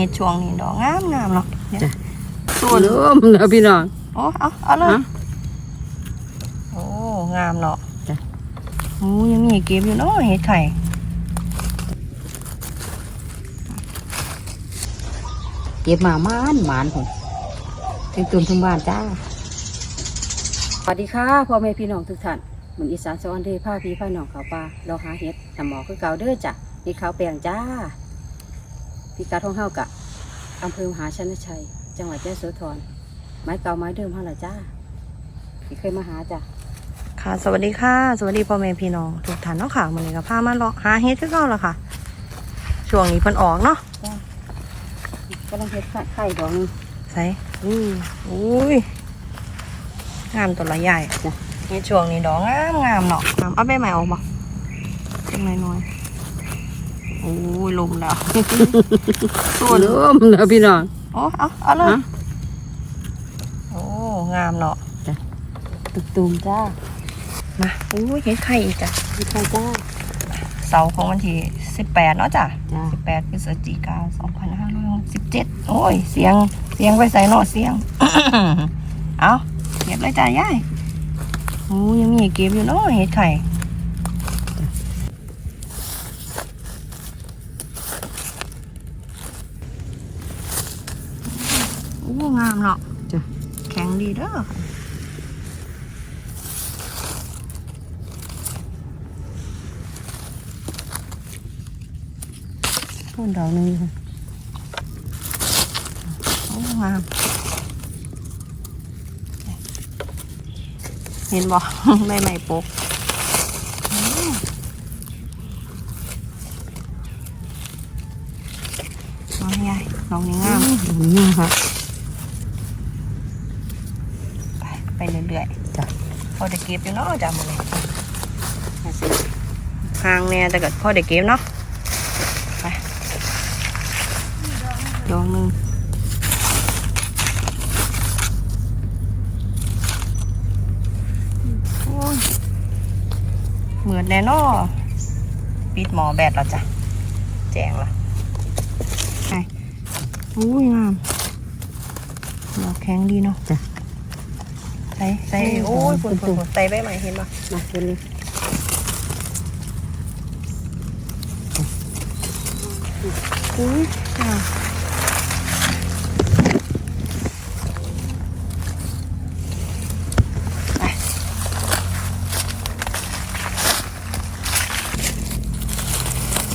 ห็ดช่วงนี้ดอกงามงามๆเนาะเดี๋ยวจ้ะ ส่วนเริ่มแล้วพี่น้อง โอ้เอาเอาเลยฮะโอ้ งามเนาะจ้ะ โอ้ยังมีให้เก็บอยู่เนาะเห็ดไข่ เก็บมาหมานหมานผมเป็นตุ่มทั้งบ้านจ้า สวัสดีค่ะพ่อแม่พี่น้องทุกท่านเหมือนอีสานสวรรค์เดผ้าพี่ผ้าน้องเขาวปลาเราหาเห็ดนำหมอคือเก่าเด้อจ้ะนี่ขาวแปลงจ้า พี่กาท่องเฮากะอำเภอมหาชนชัย จังหวัดยะโสธรไม้เก่าไม้เดิมเฮาละจ้าพี่เคยมาหาจ้ะค่ะ สวัสดีค่ะ สวัสดีพ่อแม่พี่น้องทุกท่านเนาะค่ะมันนี้ก็พามาเลาะหาเห็ดคือเก่าและค่ะ ช่วงนี้เพิ่นออกเนาะก็ลังเห็ดไข่ดอกหนึงใส่อุ้ยอุ้ยงามตัวละใหญ่จ้ะเห็ดช่วงนี้ดอกงามงามเนาะงามเอาใบใหม่ออกมาจังน้อยๆ โอ้ยลมแล้วส่วนเริ่มแล้วพี่น้องโอ้เอาเอาเลยฮะโอ้งามเนาะตุ่มตุ่มจ้ามาอู้ยเห็ดไข่อีกจ้ะเห็ดไข่จ้าเสาร์ของวันที่สิบแปดเนาะจ้ะจ้าสิบแปดพฤศจิกาสองพันห้าร้อยสิบเจ็ดโอ้ย เสียงเสียงไปใส่เนาะเสียง เอาเก็บเลยจ้ะยายโอ้ยยังมีให้เก็บอยู่เนาะเห็ดไข่โอ้งาม เนาะจ้ะแข็งดีเด้อค่ะต้นดอกหนึงค่ะโอ้งามเห็นบ่ใบใหม่ปกอืมน้องยายน้องนี่งามดอกนี้ค่ะ ไปไปเรื่อย จ้ะ ๆ พอได้เก็บอยู่เนาะจ้ะมื้อนี้ห่างแน่แต่ก็พอได้เก็บเนาะไปดอกหนึงโอ้ยเหมือนแน่นอปิดหมอแบตแล้วจ้ะ แจงละไปอุ้ยงามดอกแข็งดีเนาะจ้ะ ใส่ใส่โอ้ยฝุ่นฝุ่นฝุ่นใส่ใบใหม่เห็นปะมาเดี๋ยวนี้อุ้ยอะ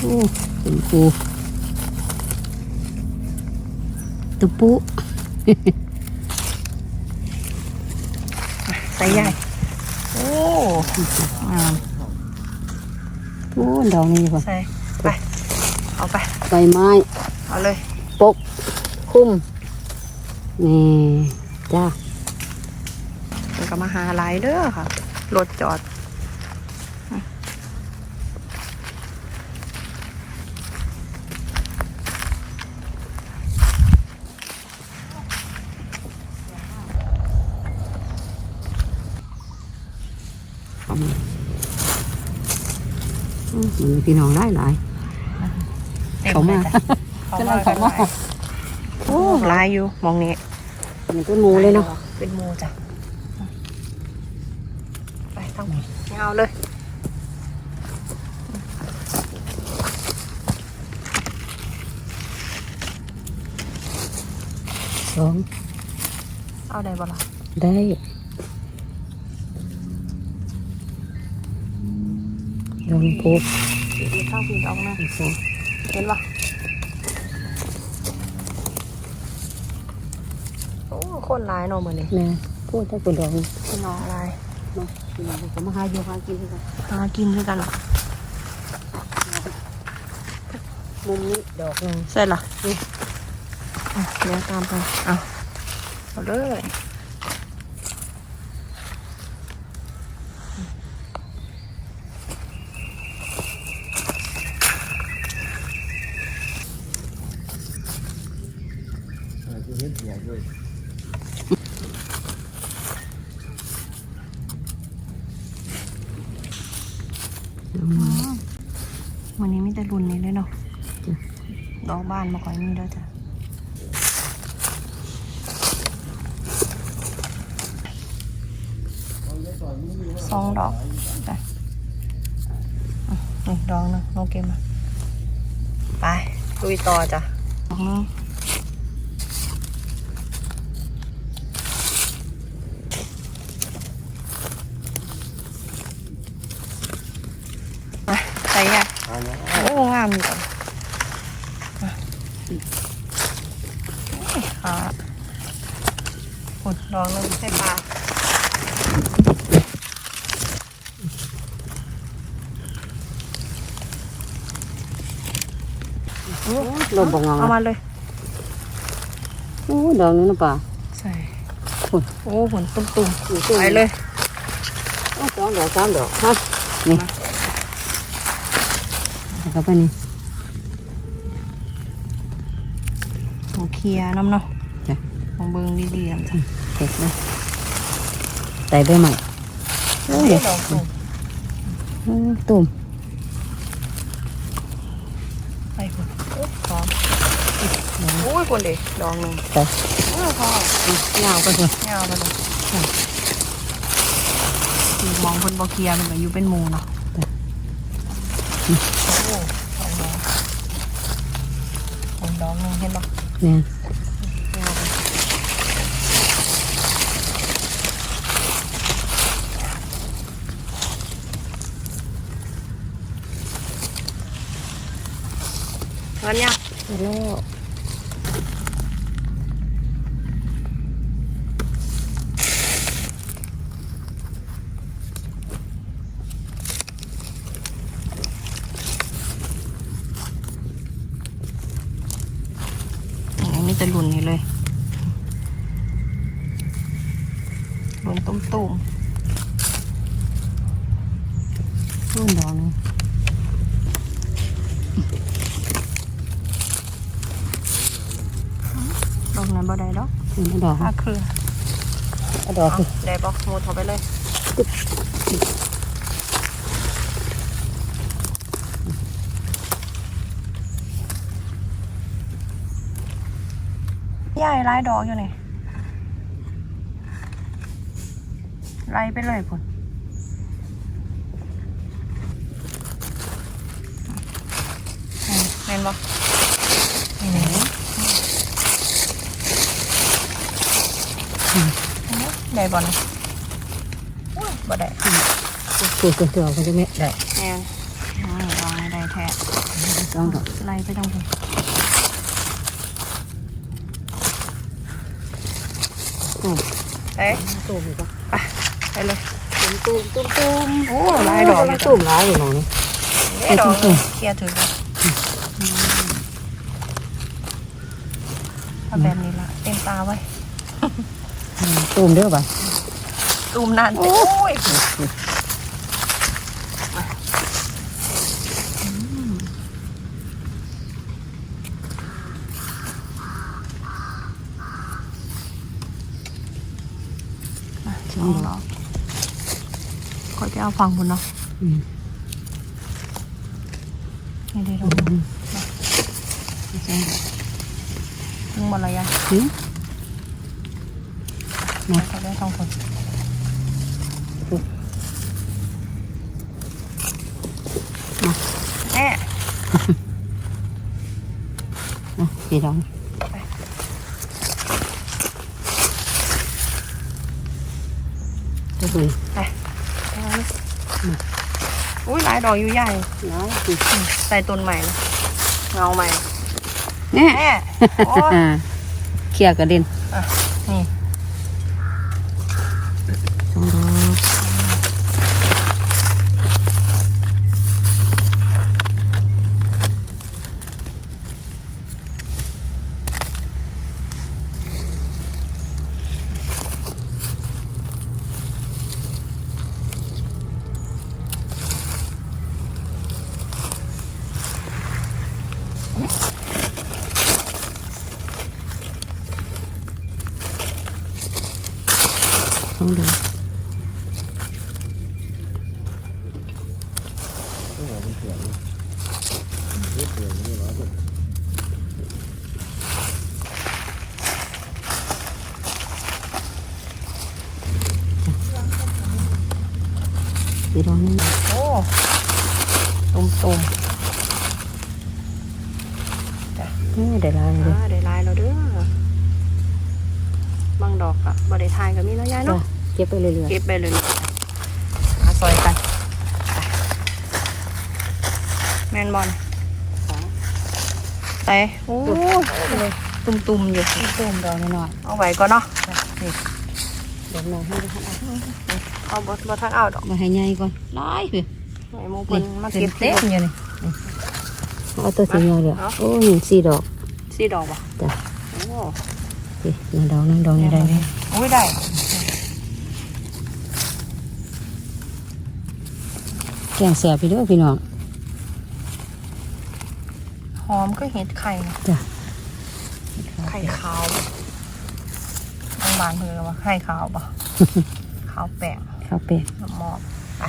โอ้เป็นปูตุปุ ใส่ใหญ่โอ้อ่าโอ้ดอกนี้ค่ะใส่ไป เอาไป ใบไม้ เอาเลย ปก คุ้ม นี่ จ้ามันก็มาหาหลายเด้อค่ะ รถจอด เขามามันพี่น้องหลายหลายเขามาจะกำลังเขามาโอ้ลายอยู่มองนี้เป็นต้นมูเลยเนาะเป็นมูจ้ะไปทั้งหมดเอาเลยสองเอาได้บ่ล่ะได้ ดอกปูมีข้าวผีดอกนะอีกสองเห็นปะโอ้คนหลายเนาะมื้อนี้แม่พูดถ้าเป็นดอกนี้พี่น้องหลายเนาะพี่น้องก็มาหาอยู่หากินกันหากินด้วยกันเหรอมุมนี้ดอกหนึงเสร็จละอะเดี๋ยวตามไปเอาเอาเลย วันนี้มีแต่รุ่นนี้เลยเนาะดอกบ้านมาก่อนนี่แล้วจ้ะสองดอกไปนี่ดอกนึงโอเคมาไปลุยต่อจ้ะอกนึ ส่ยังโอ้งามอยู่ก่อนมาขาขุดดอกหนึงใส่ปลาลมบงงเอามาเลยโอ้ดอกนี้นะป่าใส่ขุดโอ้หุ่นตุ้มตุ่มๆไปเลยสองดอกสามดอกฮะนี่แล้ว ก็ไปนี่หนูเคลียร์น้ำเนาะจ้ะมองเบิ้งดีๆน้ำจ้ะเด็กเลยไต่ใบใหม่โอ้ยดอกตุ่มอืมตุ่มไปหุ่นโอ้พร้อมโอ้ยคนเด็กดอกหนึ่งไต่โอ้ยพอยาวก็เถอะเงาไปเลยคือมองคนบอเคลียร์มันก็อยู่เป็นหมูเนาะโอ้สองดอก คนดอกหนึงเห็นปะเนี่ยเงาไปงั้นเนี่ยแล้ว อันนี้จะหลุนนี่เลยห ลุนตุ้มตุ่มต้นดอกนึงๆดอกนั้นบ่ได้ดอกต้นดอกห้าเครือเอาดอกเอาคือได้บอกโมดเอาไปเลยย่ายไล่ดอกอยู่นี่ ไล่ไปเลยพุ่นอืมแม่นบ่นี่นี่ได้บ่นะอุ้ยบ่ได้คือคือดอกก็จะไม่ได้แม่นอ๋อลองให้ได้แท้สองดอกไล่ไปตรงพุ่นเอ๊ะตุ่มอีกปะ ไปเลยตุ่มตุ่มตุ่มตุ่มโอ้หลายดอกอยู่ตุ่มหลายอยู่หนองนี้เอ๊ะดอกหนึ่งเคลียร์ถึงแล้วถ้าแบบนี้ละเต็มตาไว้ตุ่มเด้อป่ะตูมนานโอ้ย สองดอก คอยไป เอาฟังบุญเนาะอืมนี่ได้ดอกสองดอกถึงหมดแล้วยังหืมมาเขาได้สองคนแม่ อะสี่ดอกตัวนี้ อุ้ยหลาย ดอกอยู่ใหญ่น้อยสิใส่ต้นใหม่นะเงาใหม่เนี่ยแม่โอ้ยเคลียร์กระเด็นอะนี่ สองดอกสีดอกนึง โอ้ตุ่มตุ่ม เออ ได้หลายเลยอ่าได้ลายเราเด้อบางดอกอะบริทายก็มีเนาะยายจ้ะเนาะเก็บไปเรื่อยเก็บไปเลยมาซอยกันแมนบอลๆไปโอ้เลยตุ่มๆอยู่ต้มดอกน้อยเอาไว้ก่อนเนาะๆดอกน้อยให้ได้ให้เอาบดบดทักเอาดอกมาให้ใหญ่ก่อนหลายเพิ่นไอ้หมูเพิ่นมาเก็เก็บบเต็เต็มมอยู่นี่ เอาตัวสีเงาเดี๋ยวเอาโอ้หนึ่งสี่ดอกสี่ดอกป่ะจ้ะโอ้สิหนึ่งดอกหนึ่งดอกนี่ได้ไหมโอ้ยได้แกงแสบไปเด้วยพี่น้องหอมก็เห็ดไข่นะจ้ะไข่ขาวบางบานเพิ่นว่าไข่ขาวป่ะขาวแป้งข้าวเป็ดน้ำมอบไป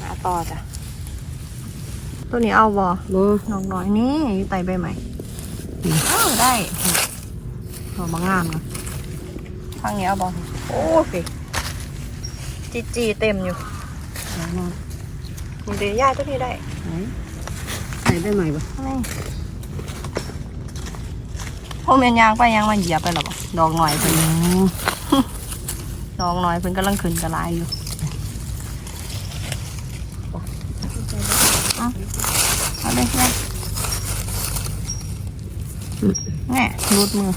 หาต่อจ้ะ ตัวนี้เอาบ่บ่น้องน้อยนี่อยู่ไตใบใหม่อ้าวได้หอมบางงามนะทางนี้เอาบ่โอ้ยจีจีเต็มอยู่ดอกน้อยมีเดียย่าตัวนี้ได้ไหนใส่ได้ไหมบ่นี่พวกแมนยางไปยางมาเหยียบไปหรอบ่ดอกหน่อยเพิ่นอ๋อดอกหน่อยเพิ่นกำลังขึ้นกระลายอยู่เอา เอาเลยย่าแน่รูดมือ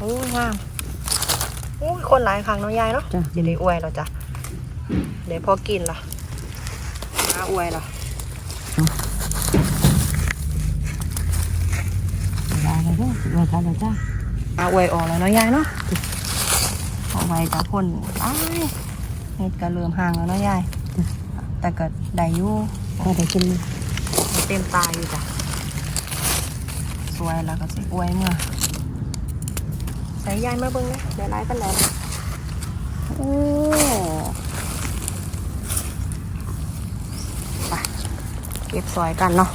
โอ้ยงามโอ้ยค นหลายครั้งเนาะยายเนาะจ้ะ จะได้อวยเราจ้ะเดี๋ยวพอกินล่ะมาอวยล่ะได้แล้วเด้อไว้ทานแล้วจ้ามาอวยออกแล้วเนาะยายเนาะเอาไว้จะพ่นอ้ายเห็ดก็เริ่มห่างแล้วเนาะยายแต่ก็ได้อยู่พอได้กินเต็มตาอยู่จ้ะสวยแล้วก็สิอวยเมื่อใส่ยายมาเบิ่งนะเดี๋ยวไล่ปันแล้ว โอ้ไปเก็บซอยกันเนาะ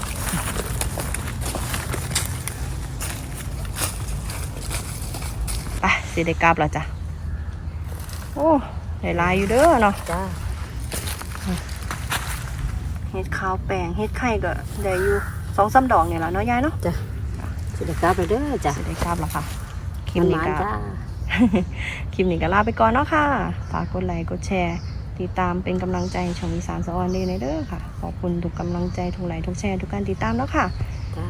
ไปสิได้กลับแล้วจ้ะ โอ้ได้หลายอยู่เด้อเนาะจ้าเฮ็ดขาวแปลงเฮ็ดไข่ก็ได้อยู่สองสามดอกเนี่ยแหละเนาะยายเนาะจ้าสิได้กลับไปเด้อจ้าจะได้กลับแล้วค่ะคลิปมันนี้หวานก็จ้า คลิปนี้ก็ลาไปก่อนเนาะค่ะฝากกดไลค์กดแชร์ ติดตามเป็นกำลังใจให้ช่องอีสานสะออนเดย์ในเด้อค่ะ ขอบคุณทุกกำลังใจทุกไลค์ทุกแชร์ทุกการติดตามเนาะค่ะจ้า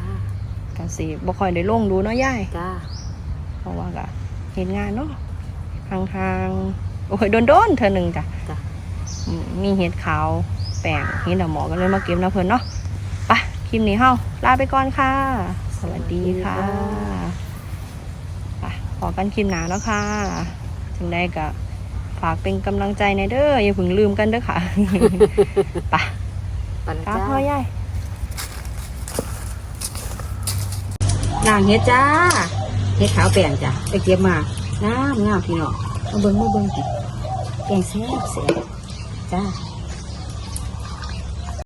ก็สิบ่ค่อยได้ลงดูเนาะยายจ้าเพราะว่าก็เห็นงานเนาะห่างๆโอ้ยโดนๆเธอหนึ่งจ้ะจ้ะอืมมีเห็ดขาวแป้งเห็ดหมอกันเลยมาเก็บนะเพิ่นเนาะไปคลิปนี้เฮาลาไปก่อนค่ะ สวัสดีค่ะ ไปขอกันคลิปหนาแล้วค่ะถึงได้ก็ฝากเป็นกำลังใจในเด้ออย่าเพิ่งลืมกันเด้อค่ะไปไปแล้วกาจ้าพ่อใหญ่นางเฮ็ดจ้าเฮ็ดขาวแป้งจ้ะไปเก็บมางามงามพี่น้องมาเบิ่งมาเบิ่งสิแกงแซ่บแซ่บจ้า